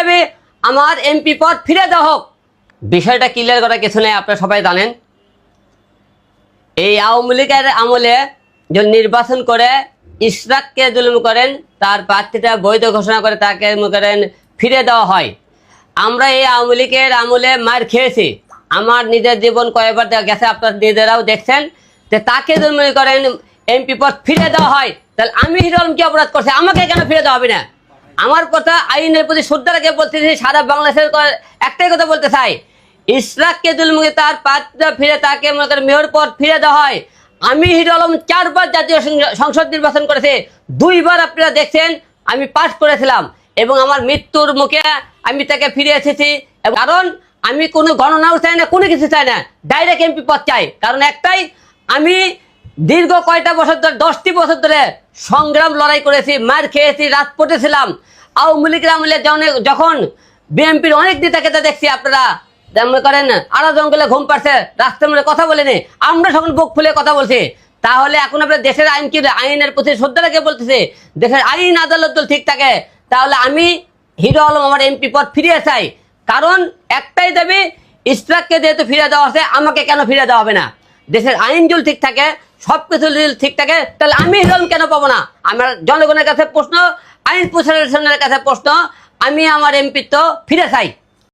দাবি আমার এমপি পদ ফিরে দেওয়া হোক। বিষয়টা ক্লিয়ার করা কিছু নেই, আপনারা সবাই জানেন। এই আওয়ামী লীগের আমলে যে নির্বাচন করে ইশরাককে জুলুম করেন, তার প্রার্থীটা বৈধ ঘোষণা করে তাকে করেন, ফিরে দেওয়া হয়। আমরা এই আওয়ামী লীগের আমলে মার খেয়েছি। আমার নিজের জীবন কয়েকবার গেছে, আপনার নিজেরাও দেখছেন। যে তাকে মনে করেন এমপি পদ ফিরে দেওয়া হয়। তাহলে আমি হিরো আলম কি অপরাধ করছি, আমাকে কেন ফিরে দেওয়া হবে না? আমার কথা আইনের প্রতি শ্রদ্ধা রেখে বলতেছি সারা বাংলাদেশের একটাই কথা বলতে চাই। ইশরাককে দুলমুখী তার পাত্র ফিরে তাকে মনে করেন মেয়র পদ ফিরে দেওয়া হয়। আমি হিরো আলম চারবার জাতীয় সংসদ নির্বাচন করেছে, দুইবার আপনারা দেখছেন, আমি পাশ করেছিলাম। এবং আমার মৃত্যুর মুখে আমি তাকে ফিরে এসেছি। কারণ, আমি কোনো গণনাও চাই না, কোনো কিছু চাই না, ডাইরেক্ট এমপি পদ চাই। কারণ একটাই, আমি দীর্ঘ কয়টা বছর ধরে, দশটি বছর ধরে সংগ্রাম লড়াই করেছি, মার খেয়েছি রাজপথে ছিলাম আওয়ামী লীগের আমলে যখন- যখন বিএনপির অনেক নেতাকে তো দেখছি আপনারা যেমন করেন, আরও জঙ্গলে ঘুম পাচ্ছে রাস্তার মধ্যে কথা বলেনি, আমরা তখন বুক ফুলে কথা বলছি, তাহলে এখন আপনার দেশের আইন কি, আইনের প্রতি শ্রদ্ধা রেখে বলতেছে, দেশের আইন, আদালত ঠিক থাকে, তাহলে আমি হিরো আলম আমার এমপি পদ ফিরিয়ে চাই। কারণ একটাই দাবি ইস্ট্রাককে যেহেতু ফিরে দেওয়া আছে আমাকে কেন ফিরে দেওয়া হবে না? দেশের আইন যদি ঠিক থাকে সব কিছু যদি ঠিক থাকে, তাহলে আমি লোন কেন পাবো না? আমার জনগণের কাছে প্রশ্ন, আইন প্রশাসনের কাছে প্রশ্ন, আমি আমার এমপি তো ফিরে চাই।